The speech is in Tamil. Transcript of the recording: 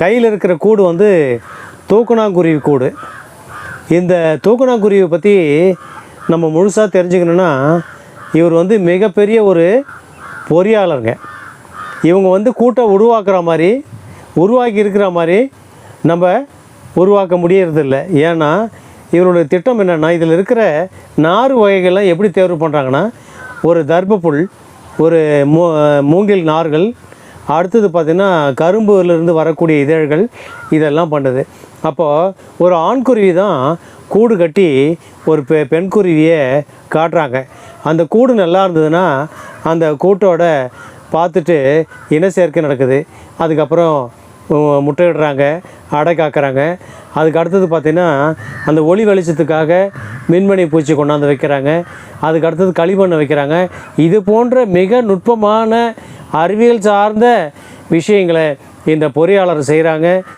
கையில் இருக்கிற கூடு வந்து தூக்குனாங்குருவி கூடு. இந்த தூக்கணாங்குருவியை பற்றி நம்ம முழுசாக தெரிஞ்சுக்கணுன்னா இவர் வந்து மிகப்பெரிய ஒரு பொறியாளருங்க. இவங்க வந்து கூட்டை உருவாக்குற மாதிரி உருவாக்கி இருக்கிற மாதிரி நம்ம உருவாக்க முடியறதில்ல. ஏன்னா இவருடைய திட்டம் என்னென்னா இதில் இருக்கிற நார் வகைகள்லாம் எப்படி தேர்வு பண்ணுறாங்கன்னா ஒரு தர்ப்பப்புல் ஒரு மூ மூங்கில் நார்கள் அடுத்தது பார்த்திங்கன்னா கரும்புலேருந்து வரக்கூடிய இதழ்கள் இதெல்லாம் பண்ணுது. அப்போது ஒரு ஆண்குருவி தான் கூடு கட்டி ஒரு பெ பெண் குருவியை காட்டுறாங்க. அந்த கூடு நல்லா இருந்ததுன்னா அந்த கூட்டோட பார்த்துட்டு இன சேர்க்கை நடக்குது. அதுக்கப்புறம் முட்டையிடுறாங்க அடை காக்குறாங்க. அதுக்கு அடுத்தது பார்த்திங்கன்னா அந்த ஒளி வெளிச்சத்துக்காக மின்மணி பூச்சி கொண்டாந்து வைக்கிறாங்க. அதுக்கு அடுத்தது களிமண்ணை வைக்கிறாங்க. இது போன்ற மிக நுட்பமான அறிவியல் சார்ந்த விஷயங்களை இந்த பொறியாளர் செய்கிறாங்க